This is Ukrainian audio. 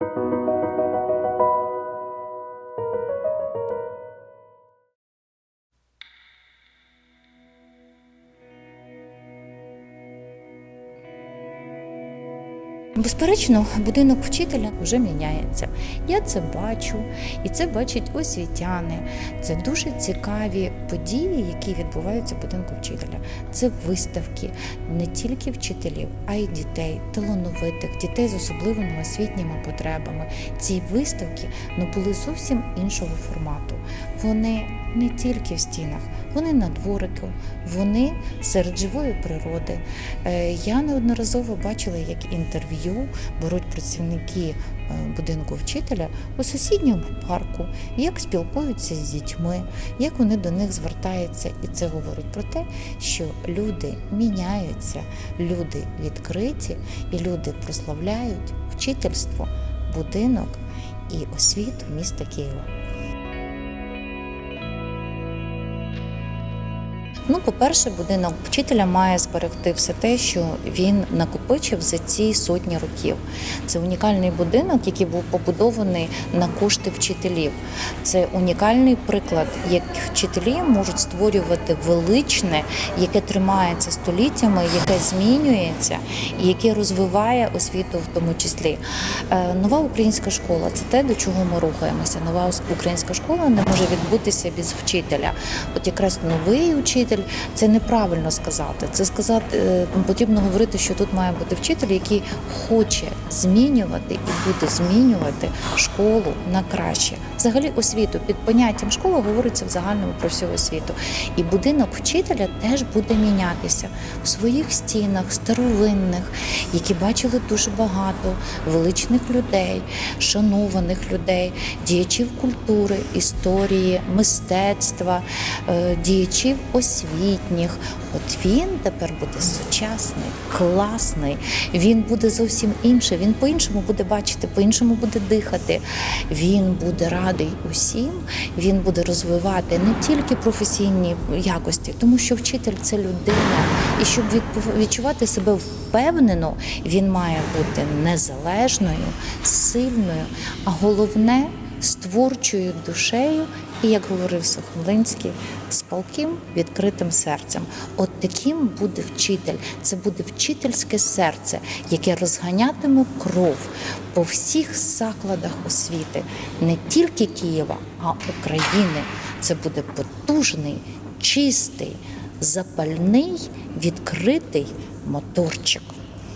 Thank you. Безперечно, будинок вчителя вже міняється. Я це бачу, і це бачать освітяни. Це дуже цікаві події, які відбуваються в будинку вчителя. Це виставки не тільки вчителів, а й дітей, талановитих, дітей з особливими освітніми потребами. Ці виставки ну, були зовсім іншого формату. Вони не тільки в стінах, вони на дворику, вони серед живої природи. Е, Я неодноразово бачила, як інтерв'ю беруть працівники е, будинку вчителя у сусідньому парку, як спілкуються з дітьми, як вони до них звертаються. І це говорить про те, що люди міняються, люди відкриті, і люди прославляють вчительство, будинок і освіту міста Києва. Ну, по-перше, будинок вчителя має зберегти все те, що він накопичив за ці сотні років. Це унікальний будинок, який був побудований на кошти вчителів. Це унікальний приклад, як вчителі можуть створювати величне, яке тримається століттями, яке змінюється і яке розвиває освіту в тому числі. Е, Нова українська школа це те, до чого ми рухаємося. Нова українська школа не може відбутися без вчителя. От якраз новий учитель це неправильно сказати. Це сказати е, потрібно говорити, що тут має бути вчитель, який хоче змінювати і буде змінювати школу на краще. Взагалі освіту під поняттям школа говориться в загальному про всю освіту. І будинок вчителя теж буде мінятися в своїх стінах, старовинних, які бачили дуже багато величних людей, шанованих людей, діячів культури, історії, мистецтва, е, діячів освітніх. От він тепер буде сучасний, класний. Він буде зовсім інший. Він по-іншому буде бачити, по-іншому буде дихати. Він буде радий усім. Він буде розвивати не тільки професійні якості, тому що вчитель це людина. І щоб відчувати себе впевнено, він має бути незалежною, сильною, а головне з творчою душею і, як говорив Сухомлинський, з палким відкритим серцем. От таким буде вчитель. Це буде вчительське серце, яке розганятиме кров по всіх закладах освіти, не тільки Києва, а України. Це буде потужний, чистий, запальний, відкритий моторчик.